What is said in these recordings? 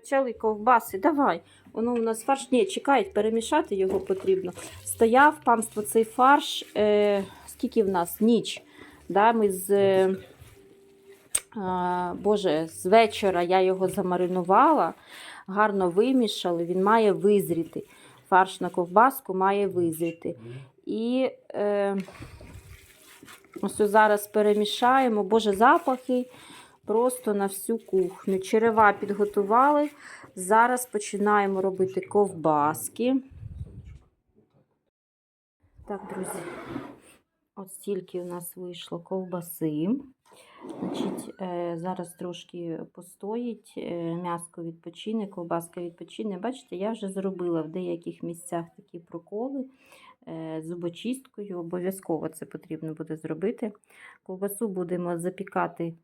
Почали ковбаси, давай. Воно у нас фарш. Ні, чекають, перемішати його потрібно. Стояв панство цей фарш. Е, скільки в нас? Ніч. Да, ми з, е, Боже, з вечора я його замаринувала, гарно вимішали, він має визріти. Фарш на ковбаску має визріти. І е, ось зараз перемішаємо. Боже, запахи просто на всю кухню. Черева підготували. Зараз починаємо робити ковбаски. Так, друзі, от стільки у нас вийшло ковбаси. Значить, е, зараз трошки постоїть, е, м'яско відпочине, ковбаска відпочине. Бачите, я вже зробила в деяких місцях такі проколи е, зубочисткою. Обов'язково це потрібно буде зробити. Ковбасу будемо запікати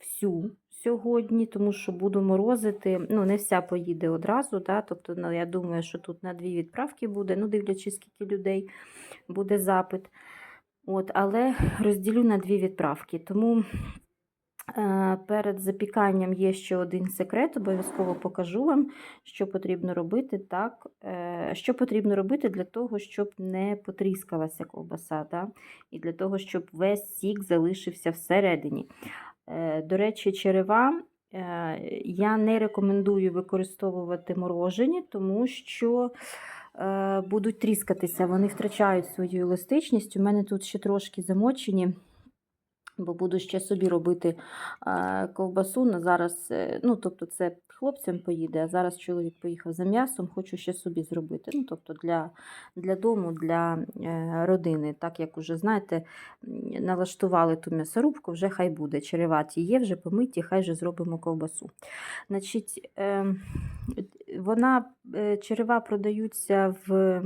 всю сьогодні, тому що буду морозити. Ну, не вся поїде одразу. Да? Тобто, ну, я думаю, що тут на дві відправки буде, ну, дивлячись, скільки людей буде запит. От, але розділю на дві відправки. Тому е, перед запіканням є ще один секрет, обов'язково покажу вам, що потрібно робити, так, е, що потрібно робити для того, щоб не потріскалася ковбаса, да? і для того, щоб весь сік залишився всередині. Е, До речі, черева е, я не рекомендую використовувати морожені, тому що е, будуть тріскатися, вони втрачають свою еластичність. У мене тут ще трошки замочені. Бо буду ще собі робити ковбасу зараз. е, Ну, тобто, це хлопцям поїде, а зараз чоловік поїхав за м'ясом, хочу ще собі зробити. Ну, тобто для, для дому, для е, родини. Так як уже, знаєте, налаштували ту м'ясорубку, вже хай буде. Череваті є, вже помиті, хай вже зробимо ковбасу. Значить, е, вона, е, черева продаються в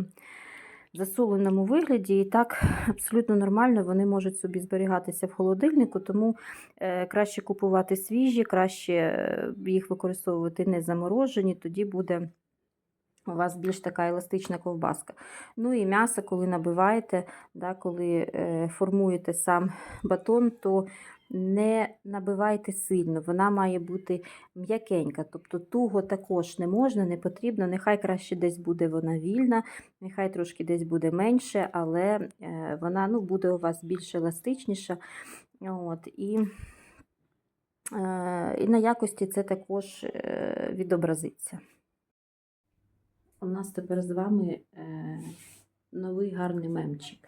засоленому вигляді, і так абсолютно нормально вони можуть собі зберігатися в холодильнику, тому е, краще купувати свіжі, краще е, їх використовувати не заморожені, тоді буде у вас більш така еластична ковбаска. Ну і м'ясо, коли набиваєте, да, коли е, формуєте сам батон, то не набивайте сильно, вона має бути м'якенька. Тобто туго також не можна, не потрібно. Нехай краще десь буде вона вільна, нехай трошки десь буде менше, але е, вона ну, буде у вас більш еластичніша. От, і, е, і на якості це також е, відобразиться. У нас тепер з вами новий гарний мемчик.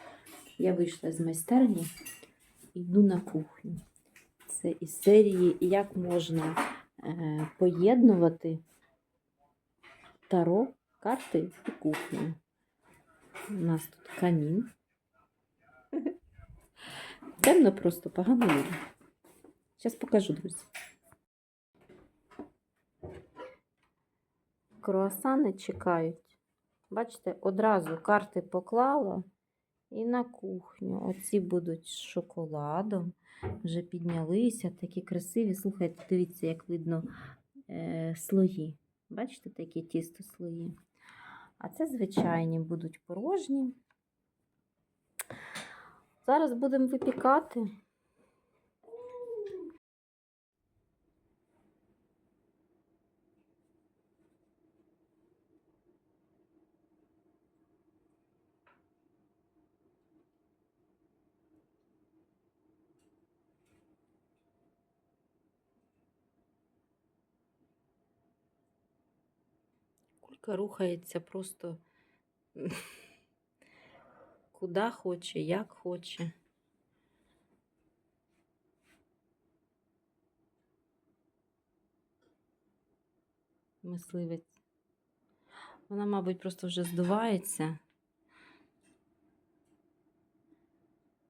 Я вийшла з майстерні, йду на кухню. Це із серії, як можна е, поєднувати таро, карти і кухню. У нас тут камін. Темно просто погано видно. Зараз покажу, друзі. Круасани чекають. Бачите, одразу карти поклала і на кухню. Оці будуть з шоколадом. Вже піднялися, такі красиві. Слухайте, дивіться, як видно е, слої. Бачите, такі тісто слої. А це звичайні будуть порожні. Зараз будемо випікати. Кулька рухається просто куди хоче, як хоче. Мисливець. Вона, мабуть, просто вже здувається.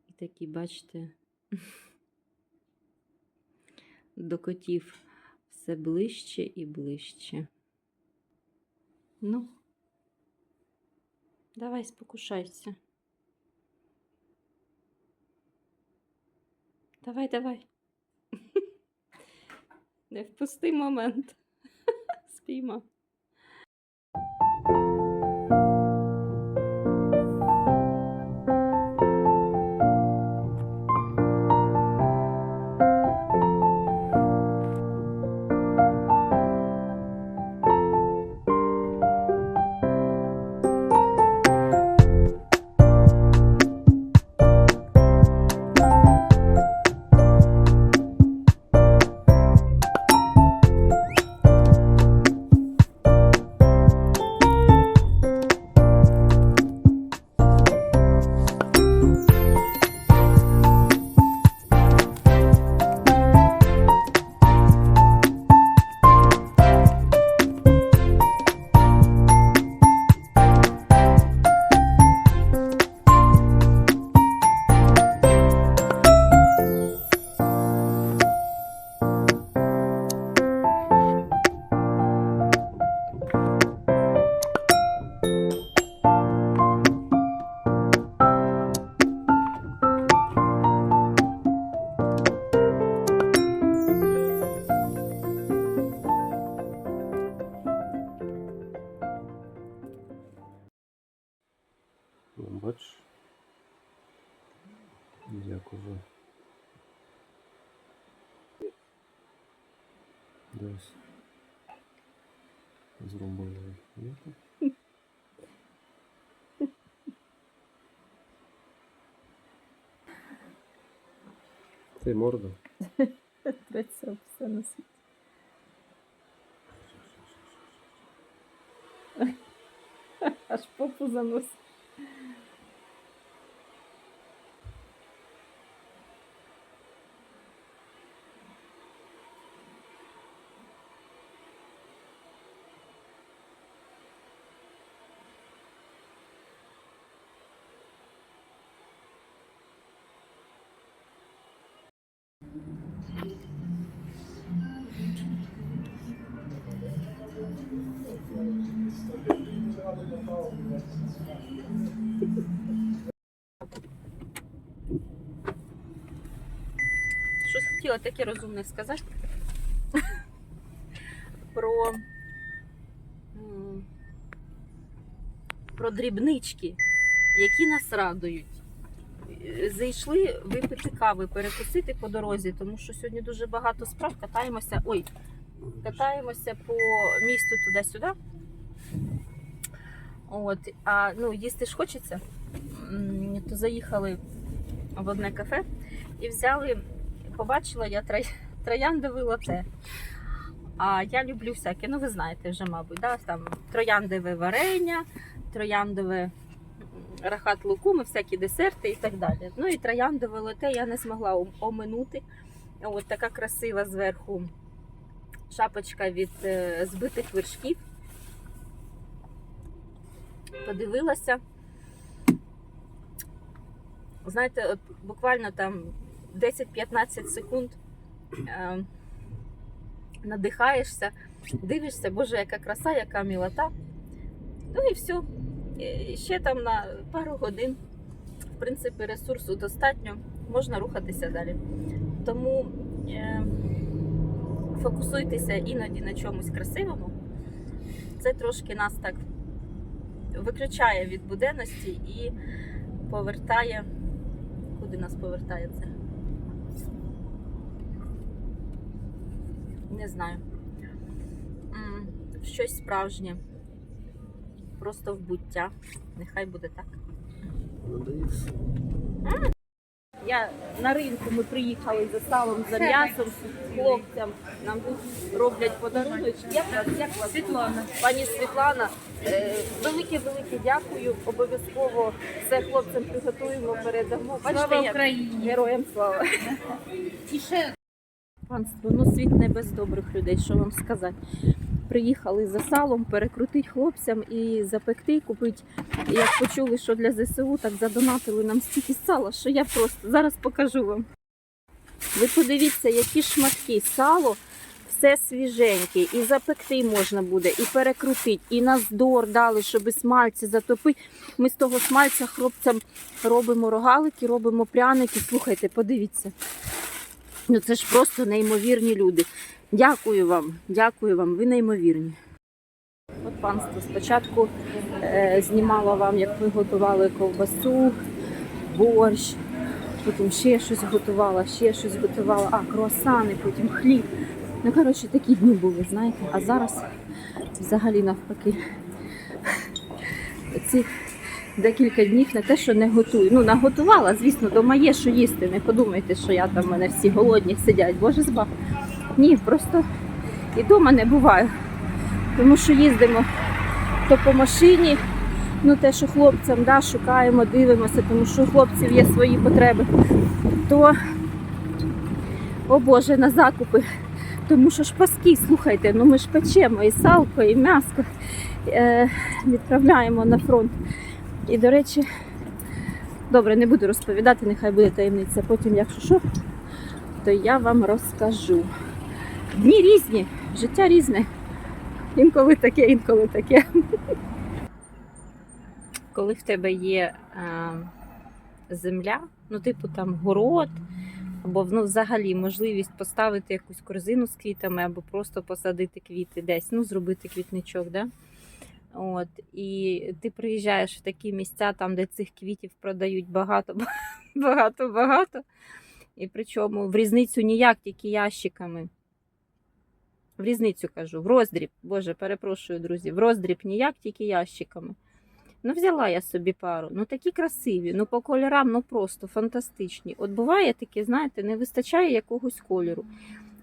І такі, бачите, до котів все ближче і ближче. Ну, давай спокушайся. Давай, давай. Не впусти момент. Спіймав. Як уже. Десь. Зробили. Є тут? Це морда. Треться все на світі. Аж попу заносить. Хотіла таке розумне сказати про, про дрібнички, які нас радують. Е, Зайшли випити кави, перекусити по дорозі, тому що сьогодні дуже багато справ. Катаємося. Ой, катаємося по місту туди-сюди. От, а ну, їсти ж хочеться. То заїхали в одне кафе і взяли, побачила я троя- трояндове лате. А я люблю всяке, ну ви знаєте вже, мабуть, да? там трояндове варення, трояндове рахат лукуми, всякі десерти і так далі. Ну і трояндове лате я не змогла оминути. От така красива зверху шапочка від е, збитих вершків. Подивилася. Знаєте, от буквально там 10-15 секунд е, надихаєшся, дивишся, боже, яка краса, яка мілота. Ну і все. І ще там на пару годин, в принципі, ресурсу достатньо, можна рухатися далі. Тому е, фокусуйтеся іноді на чомусь красивому. Це трошки нас так виключає від буденності і повертає. Куди нас повертає це? Не знаю. Щось справжнє. Просто в буття. Нехай буде так. Я на ринку ми приїхали за салом, за м'ясом з хлопцям. Нам тут роблять подарунок. Як вас? Світлана. Пані Світлана, е, велике велике дякую. Обов'язково все хлопцям приготуємо, передамо. Бачите, Слава Україні! героям слава. І ще Панство, ну світ не без добрих людей, що вам сказати. Приїхали за салом, перекрутить хлопцям і запекти, купити. Як почули, що для ЗСУ, так задонатили нам стільки сала, що я просто зараз покажу вам. Ви подивіться, які шматки сало, все свіженьке, і запекти можна буде, і перекрутити, і на здор дали, щоб смальці затопити. Ми з того смальця хлопцям робимо рогалики, робимо пряники. Слухайте, подивіться. Ну це ж просто неймовірні люди. Дякую вам, дякую вам, ви неймовірні. От панство, спочатку е, знімала вам, як ви готували ковбасу, борщ, потім ще щось готувала, ще щось готувала, а, круасани, потім хліб. Ну, коротше, такі дні були, знаєте. А зараз взагалі навпаки. Ці декілька днів не те, що не готую. Ну, наготувала, звісно, дома є, що їсти. Не подумайте, що я там в мене всі голодні сидять. Боже збав. Ні, просто і дома не буваю. Тому що їздимо то по машині, ну те, що хлопцям да, шукаємо, дивимося, тому що у хлопців є свої потреби. То, о Боже, на закупи. Тому що ж паски, слухайте, ну ми ж печемо і салко, і м'яско е, відправляємо на фронт. І, до речі, добре, не буду розповідати, нехай буде таємниця. Потім, якщо що, то я вам розкажу. Дні різні, життя різне. Інколи таке, інколи таке. Коли в тебе є е, земля, ну, типу там город, або ну, взагалі можливість поставити якусь корзину з квітами, або просто посадити квіти десь, ну, зробити квітничок, да? От, і ти приїжджаєш в такі місця, там, де цих квітів продають багато, багато, багато. І причому в різницю ніяк, тільки ящиками. В різницю кажу, в роздріб. Боже, перепрошую, друзі, в роздріб ніяк, тільки ящиками. Ну, взяла я собі пару. Ну такі красиві, ну по кольорам, ну просто фантастичні. От буває таке, знаєте, не вистачає якогось кольору.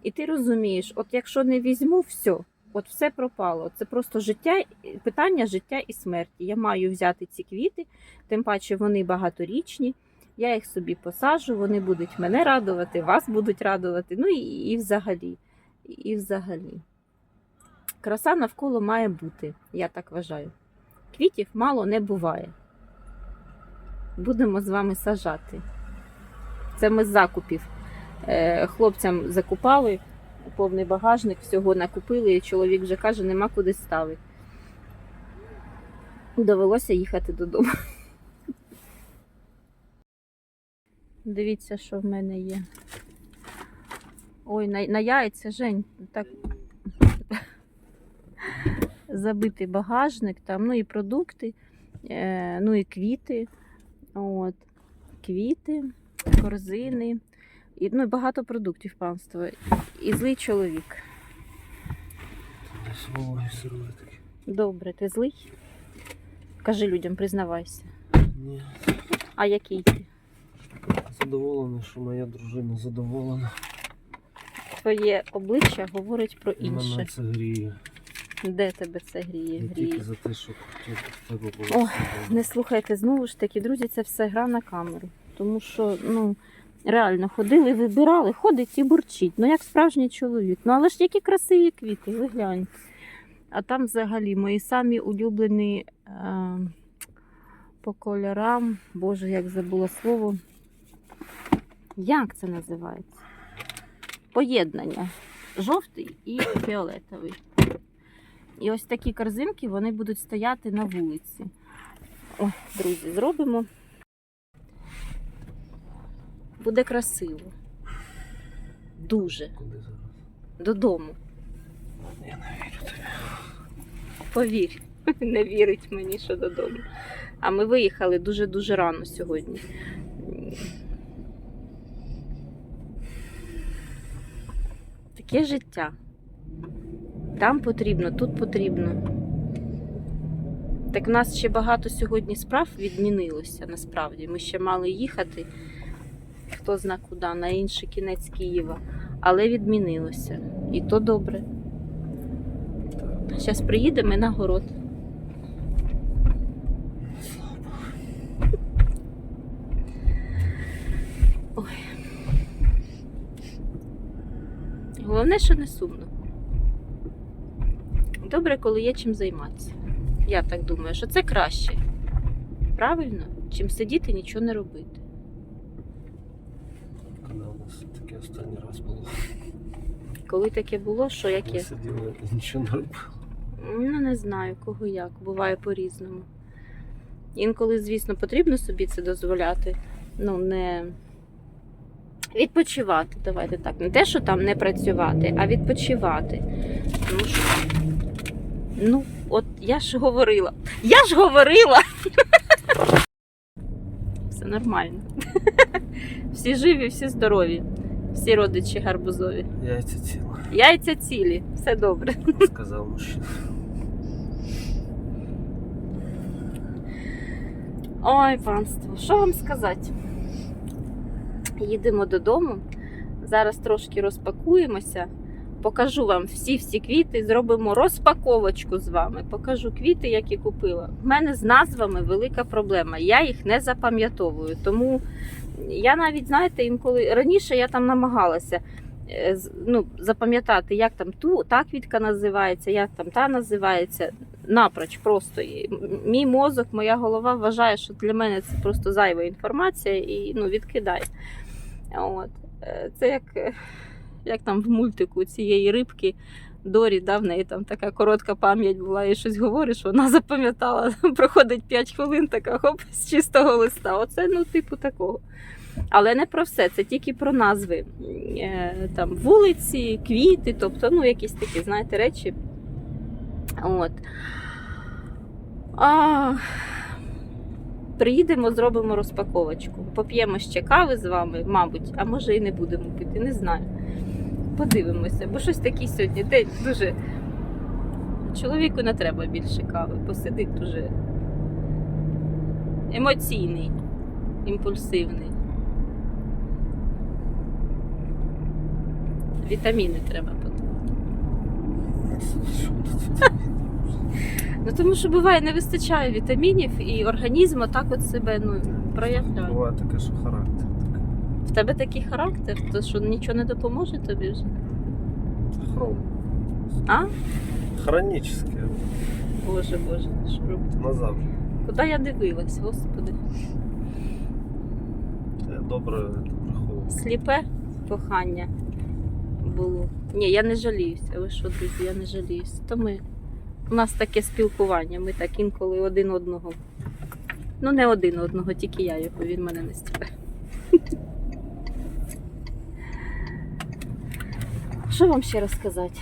І ти розумієш, от якщо не візьму, все, от все пропало. Це просто життя, питання життя і смерті. Я маю взяти ці квіти, тим паче вони багаторічні. Я їх собі посаджу, вони будуть мене радувати, вас будуть радувати. Ну і, і взагалі. І взагалі. Краса навколо має бути, я так вважаю. Квітів мало не буває. Будемо з вами сажати. Це ми з закупів. Е, Хлопцям закупали повний багажник, всього накупили, і чоловік вже каже, нема куди ставити. Довелося їхати додому. Дивіться, що в мене є. Ой, на, на яйця, Жень, так забитий багажник, там, ну і продукти, е, ну і квіти. От, квіти, корзини. І, ну, багато продуктів панство. І злий чоловік. Добре, ти злий? Кажи людям, признавайся. Ні. А який ти? Задоволений, що моя дружина задоволена. Твоє обличчя говорить про І мене інше. це гріє. Де тебе це гріє? Не гріє? тільки за те, що тебе було. О, Не слухайте, знову ж таки, друзі, це все гра на камеру. Тому що, ну, реально ходили, вибирали, ходить і бурчить. Ну, як справжній чоловік. Ну, але ж які красиві квіти, ви гляньте. А там взагалі мої самі улюблені е, по кольорам. Боже, як забула слово. Як це називається? Поєднання. Жовтий і фіолетовий. І ось такі корзинки вони будуть стояти на вулиці. Ой, друзі, зробимо. Буде красиво. Дуже. Куди зараз? Додому. Я не вірю тобі. Повір, не вірить мені, що додому. А ми виїхали дуже-дуже рано сьогодні. Таке життя. Там потрібно, тут потрібно. Так в нас ще багато сьогодні справ відмінилося насправді. Ми ще мали їхати, хто зна куди, на інший кінець Києва. Але відмінилося. І то добре. Зараз приїдемо і на город. Ой. Головне, що не сумно. Добре, коли є чим займатися. Я так думаю, що це краще. Правильно? Чим сидіти, нічого не робити. Коли у нас таке останній раз було. Коли таке було, що яке? сиділи, нічого не робили. Ну, не знаю, кого як. Буває по-різному. Інколи, звісно, потрібно собі це дозволяти. Ну, не відпочивати. Давайте так. Не те, що там не працювати, а відпочивати. Тому що, ну, от я ж говорила. Я ж говорила! Все нормально. Всі живі, всі здорові, всі родичі гарбузові. Яйця ціле, Яйця цілі, все добре. сказав мужчина. Ой, панство, що вам сказати? Їдемо додому. Зараз трошки розпакуємося. Покажу вам всі-всі квіти, зробимо розпаковочку з вами. Покажу квіти, які купила. В мене з назвами велика проблема. Я їх не запам'ятовую. Тому я навіть, знаєте, інколи раніше я там намагалася е, ну, запам'ятати, як там ту, та квітка називається, як там та називається напроч просто. Мій мозок, моя голова вважає, що для мене це просто зайва інформація і ну, відкидає. От. Е, Це як, е, як там в мультику цієї рибки Дорі, да, в неї там така коротка пам'ять була, і щось говориш, вона запам'ятала, проходить 5 хвилин, така хоп, з чистого листа. Оце, ну, типу, такого. Але не про все, це тільки про назви е, там, вулиці, квіти, тобто, ну, якісь такі, знаєте, речі. От. А, приїдемо, зробимо розпаковочку. Поп'ємо ще кави з вами, мабуть, а може і не будемо пити, не знаю. Подивимося, бо щось такий сьогодні день дуже. Чоловіку не треба більше кави, посидить дуже емоційний, імпульсивний. Вітаміни треба пити. Ну тому що буває, не вистачає вітамінів і організм отак от себе ну, проявляє. Буває таке, що характер. В тебе такий характер, то що нічого не допоможе тобі вже. Хром. А? Хронічне. Боже, Боже, що робити? Назавжди. Куди я дивилась, господи? Я добре це. Сліпе кохання було. Ні, я не жаліюся. Ви що, друзі, я не жаліюся. То ми. У нас таке спілкування, ми так інколи один одного. Ну, не один одного, тільки я його, він мене не стіпе. Що вам ще розказати?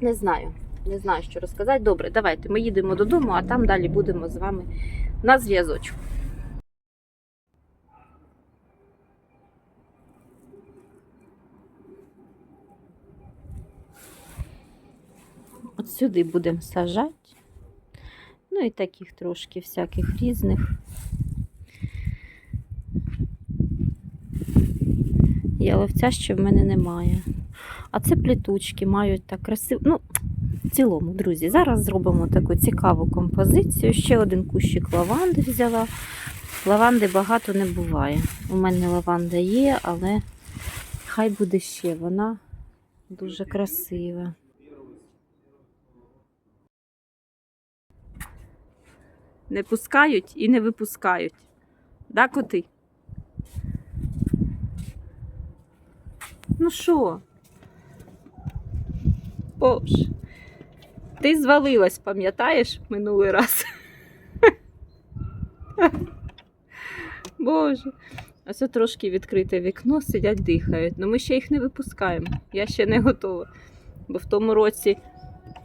Не знаю. Не знаю, що розказати. Добре, давайте ми їдемо додому, а там далі будемо з вами на зв'язочку. От сюди будемо сажати. Ну і таких трошки всяких різних. Яловця ще в мене немає. А це плітучки мають так красиво. Ну, в цілому, друзі, зараз зробимо таку цікаву композицію. Ще один кущик лаванди взяла. Лаванди багато не буває. У мене лаванда є, але хай буде ще вона дуже красива. Не пускають і не випускають. Да, коти? Ну що? Боже. Ти звалилась, пам'ятаєш, минулий раз? Боже. Ось це трошки відкрите вікно, сидять, дихають. Ну ми ще їх не випускаємо. Я ще не готова. Бо в тому році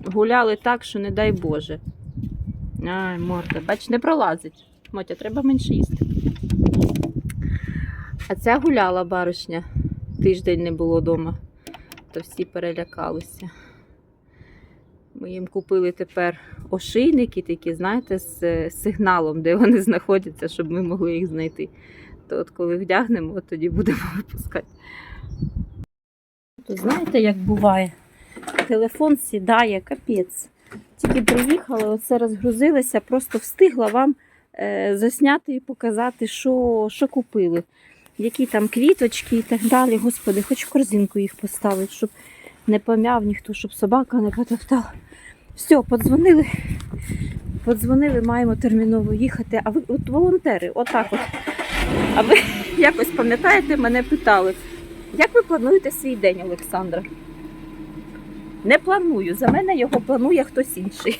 гуляли так, що не дай Боже. Ай, морда, бач, не пролазить. Мотя, треба менше їсти. А ця гуляла баришня. Тиждень не було вдома, то всі перелякалися. Ми їм купили тепер ошейники, такі, знаєте, з е, сигналом, де вони знаходяться, щоб ми могли їх знайти. То от коли вдягнемо, от тоді будемо випускати. То знаєте, як буває? Телефон сідає, капець. Тільки приїхали, оце розгрузилися, просто встигла вам е, засняти і показати, що, що купили. Які там квіточки і так далі. Господи, хоч в корзинку їх поставити, щоб не пом'яв ніхто, щоб собака не потоптала. Все, подзвонили. Подзвонили, маємо терміново їхати. А ви от волонтери, отак от. А ви якось пам'ятаєте, мене питали, як ви плануєте свій день, Олександра? Не планую. За мене його планує хтось інший.